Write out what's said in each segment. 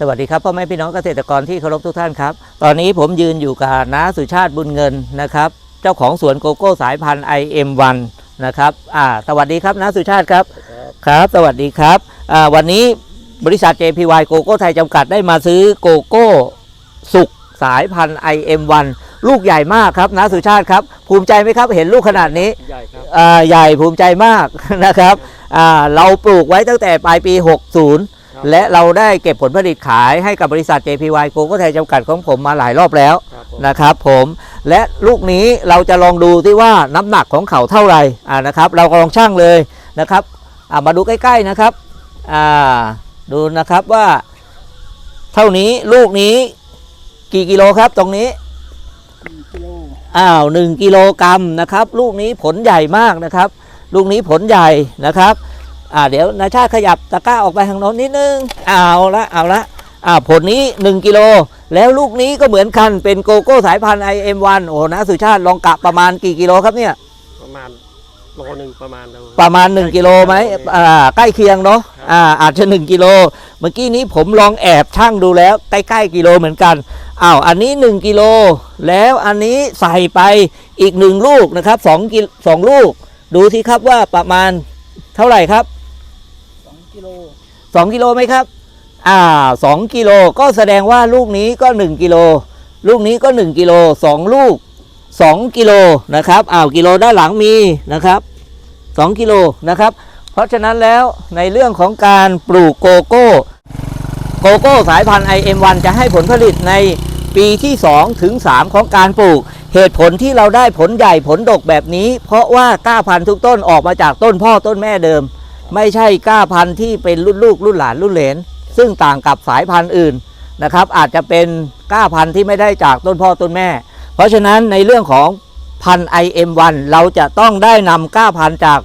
สวัสดีครับพ่อแม่พี่น้องเกษตรกรที่เคารพทุกท่านครับ ตอนนี้ผมยืนอยู่กับน้าสุชาติบุญเงินนะครับ เจ้าของสวนโกโก้สายพันธุ์ IM1 นะครับอ่าสวัสดีครับน้าสุชาติครับครับ สวัสดีครับอ่าวันนี้บริษัท JPY โกโก้ไทยจำกัดได้มาซื้อโกโก้สุกสายพันธุ์ IM1 ลูกใหญ่มากครับน้าสุชาติครับ ภูมิใจไหมครับเห็นลูกขนาดนี้ใหญ่ครับอ่าใหญ่ภูมิใจมากนะครับอ่าเราปลูกไว้ตั้งแต่ปลายปี 60 และเราได้เก็บผลผลิตขายให้กับบริษัท JPY โกโก้ไทยจำกัดของผมมาหลายรอบแล้วครับผมนะครับผมและลูกนี้เราจะลองดูที่ว่าน้ำหนักของเขาเท่าไหร่อ่านะครับ เราก็ลองช่างเลยนะครับอ่ามาดูใกล้ ๆนะครับอ่าดูนะครับว่าเท่านี้ลูกนี้กี่กิโลครับตรงนี้กิโลอ้าวหนึ่งกิโลกรัมนะครับ ลูกนี้ผลใหญ่มากนะครับ ลูกนี้ผลใหญ่นะครับ อ่าเดี๋ยวนาชาติขยับตะกร้าออกไปทางโน้นนิดนึงเอาละเอาละอ่าผลนี้ 1 กิโล แล้วลูกนี้ก็เหมือนกันเป็นโกโก้สายพันธุ์ IM1 โอ้โหนะสุชาติลองกะประมาณกี่กิโลครับเนี่ย ประมาณโลหนึ่งประมาณโลประมาณ 1 กิโลไหมอ่าใกล้เคียงเนาะอ่าอาจจะ 1 กิโล เมื่อกี้นี้ผมลองแอบช่างดูแล้วใกล้ๆกิโลเหมือนกันอ้าวอันนี้ 1 กิโล แล้วอันนี้ใส่ไปอีก 1 ลูกนะครับ2กิสองลูก ดูสิครับว่าประมาณเท่าไหร่ครับสอง กิโล2กิโลไหมครับ อ่า2กิโลก็แสดงว่าลูกนี้ก็1กิโล ลูกนี้ก็1กิโล2ลูก2กิโลนะครับอ้าวกิโลด้านหลังมีนะครับ2กิโลนะครับ เพราะฉะนั้นแล้วในเรื่องของการปลูกโกโก้โกโก้สายพันธุ์ IM1 จะให้ผลผลิตในปีที่ 2 ถึง 3 ของการปลูก เหตุผลที่เราได้ผลใหญ่ผลดกแบบนี้ เพราะว่าก้าพันธุ์ทุกต้นออกมาจากต้นพ่อต้นแม่เดิม ไม่ใช่ก้าพันธุ์ที่เป็นรุ่นลูกรุ่นหลานรุ่นเหลน ซึ่งต่างกับสายพันธุ์อื่นนะครับ อาจจะเป็นก้าพันธุ์ที่ไม่ได้จากต้นพ่อต้นแม่ เพราะฉะนั้นในเรื่องของพันธุ์ IM1 เราจะต้องได้นำก้าพันธุ์จาก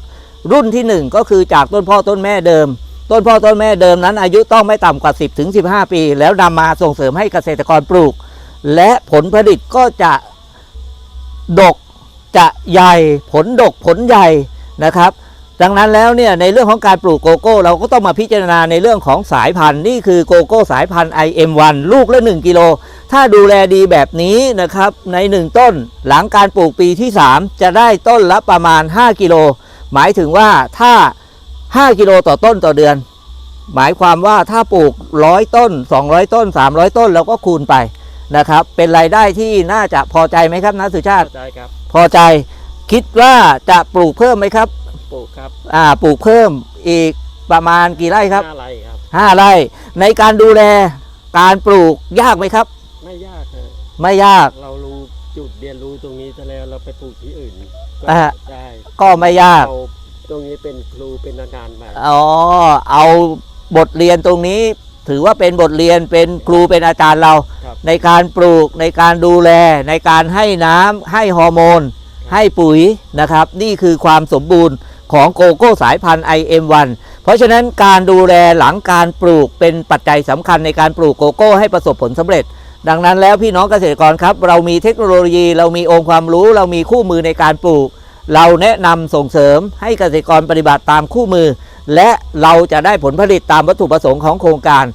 รุ่นที่ 1 ก็คือจากต้นพ่อต้นแม่เดิม ต้นพ่อต้นแม่เดิมนั้น อายุต้องไม่ต่ำกว่า 10ถึง15ปี แล้วนำมาส่งเสริมให้เกษตรกรปลูก และผลผลิตก็จะดกจะใหญ่ผลดกผลใหญ่นะครับ ดังนั้นแล้วเนี่ยในเรื่องของการปลูกโกโก้ เราก็ต้องมาพิจารณาในเรื่องของสายพันธุ์นี่คือโกโก้สายพันธุ์ IM1 ลูกละ 1 กิโล ถ้าดูแลดีแบบนี้นะครับใน 1 ต้นหลังการปลูกปีที่ 3 จะได้ต้นละประมาณ 5 กิโล หมายถึงว่าถ้า 5 กิโลต่อต้นต่อเดือน หมายความว่าถ้าปลูก 100 ต้น 200 ต้น 300 ต้นเราก็คูณไปนะครับเป็นรายได้ที่น่าจะพอใจไหมครับนะสุชาติเข้าใจครับพอใจคิดว่าจะปลูกเพิ่มไหมครับ ปลูกครับอ่าปลูกเพิ่มอีกประมาณกี่ไร่ครับห้าไร่ครับ5ไร่ในการดูแลการปลูกยากไหมครับ ไม่ยากฮะไม่ยากเรารู้จุดเรียนรู้ตรงนี้ซะแล้วเราไปปลูกที่อื่นก็อ่าได้ก็ไม่ยากเราตรงนี้เป็นครูเป็นอาจารย์ไปอ๋อเอาบทเรียนตรงนี้ ถือว่าเป็นบทเรียนเป็นครูเป็นอาจารย์เราครับในการปลูกในการดูแล ในการให้น้ำให้ฮอร์โมน ให้ปุ๋ยนะครับ นี่คือความสมบูรณ์ ของโกโก้สายพันธุ์ IM1 เพราะฉะนั้นการดูแลหลังการปลูกเป็นปัจจัยสำคัญในการปลูกโกโก้ให้ประสบผลสำเร็จ ดังนั้นแล้วพี่น้องเกษตรกรครับ เรามีเทคโนโลยีเรามีองค์ความรู้ เรามีคู่มือในการปลูก เราแนะนำส่งเสริมให้เกษตรกรปฏิบัติตามคู่มือ และเราจะได้ผลผลิตตามวัตถุประสงค์ของโครงการ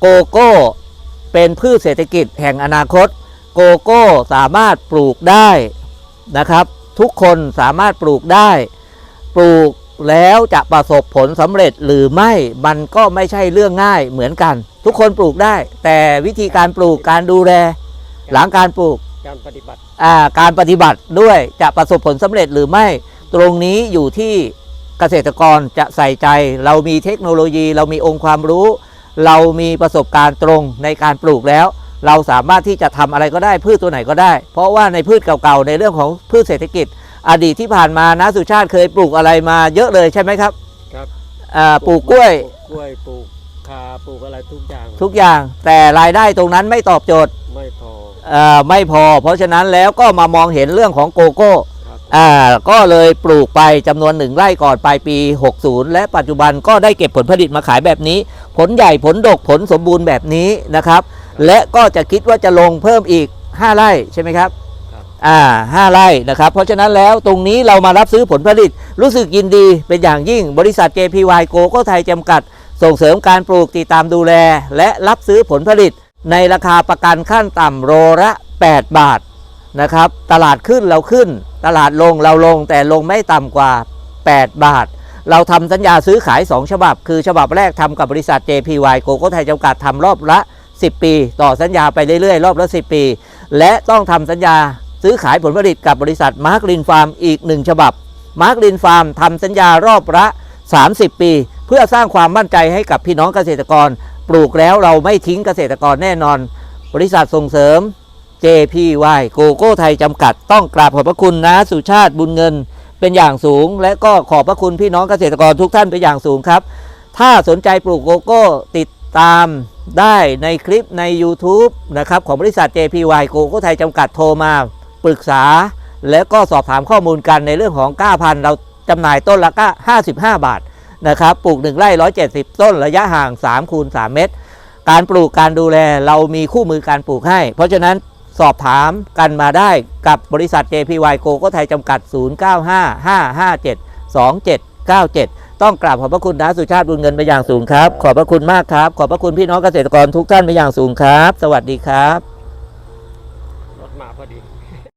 โกโก้เป็นพืชเศรษฐกิจแห่งอนาคต โกโก้สามารถปลูกได้นะครับ ทุกคนสามารถปลูกได้ ปลูกแล้วจะประสบผลสำเร็จหรือไม่มันก็ไม่ใช่เรื่องง่ายเหมือนกัน ทุกคนปลูกได้ แต่วิธีการปลูกการดูแล หลังการปลูกการปฏิบัติอ่าการปฏิบัติด้วยจะประสบผลสำเร็จหรือไม่ ตรงนี้อยู่ที่เกษตรกรจะใส่ใจ เรามีเทคโนโลยี เรามีองค์ความรู้ เรามีประสบการณ์ตรงในการปลูกแล้ว เราสามารถที่จะทำอะไรก็ได้พืชตัวไหนก็ได้ เพราะว่าในพืชเก่าๆในเรื่องของพืชเศรษฐกิจ อดีตที่ผ่านมานะสุชาติเคยปลูกอะไรมาเยอะเลยใช่ไหมครับครับอ่าปลูกกล้วยปลูกกล้วยปลูกคาปลูกอะไรทุกอย่างทุกอย่างแต่รายได้ตรงนั้นไม่ตอบโจทย์ไม่พอเอ่อไม่พอ เพราะฉะนั้นแล้วก็มามองเห็นเรื่องของโกโก้ครับอ่าก็เลยปลูกไปจำนวนหนึ่งไร่ก่อนปลายปี 60 และปัจจุบันก็ได้เก็บผลผลิตมาขายแบบนี้ ผลใหญ่ผลดกผลสมบูรณ์แบบนี้นะครับ และก็จะคิดว่าจะลงเพิ่มอีก 5 ไร่ใช่ไหมครับครับ อ่าห้าไร่นะครับ เพราะฉะนั้นแล้วตรงนี้เรามารับซื้อผลผลิต รู้สึกยินดีเป็นอย่างยิ่งบริษัท JPY โกก็ไทยจำกัด ส่งเสริมการปลูกติดตามดูแล และรับซื้อผลผลิต ในราคาประกันขั้นต่ำโลละ 8 บาทนะครับ ตลาดขึ้นเราขึ้น ตลาดลงเราลงแต่ลงไม่ต่ำกว่า 8 บาท เราทำสัญญาซื้อขาย 2 ฉบับ คือฉบับแรกทำกับบริษัท JPY โกโก้ไทยจำกัดทำรอบละ 10 ปี ต่อสัญญาไปเรื่อยๆ รอบละ 10 ปี และต้องทำสัญญา ซื้อขายผลผลิตกับบริษัทมาร์กลินฟาร์มอีก 1 ฉบับ มาร์กลินฟาร์มทำสัญญารอบละ 30 ปี เพื่อสร้างความมั่นใจให้กับพี่น้องเกษตรกร ปลูกแล้วเราไม่ทิ้งเกษตรกรแน่นอน บริษัทส่งเสริม JPY โกโก้ไทยจำกัด ต้องกราบขอบพระคุณนะสุชาติบุญเงิน เป็นอย่างสูง และก็ขอบพระคุณพี่น้องเกษตรกรทุกท่านเป็นอย่างสูงครับ ถ้าสนใจปลูกโกโก้ติดตามได้ในคลิปใน YouTube นะครับของบริษัท JPY โกโก้ไทยจำกัดโทรมา ปรึกษา แล้วก็สอบถามข้อมูลกันในเรื่องของก้าพันธุ์เราจำหน่ายต้นละก้า55 บาทนะครับปลูก 1 ไร่ 170 ต้นระยะห่าง3คูณ3เมตร การปลูกการดูแลเรามีคู่มือการปลูกให้ เพราะฉะนั้นสอบถามกันมาได้กับบริษัท JPY โกโก้ไทยจำกัด 0955572797 ต้องกราบขอบพระคุณนะสุชาติบุญเงินไปอย่างสูงครับ ขอบพระคุณมากครับ ขอบพระคุณพี่น้องเกษตรกรทุกท่านไปอย่างสูงครับ สวัสดีครับ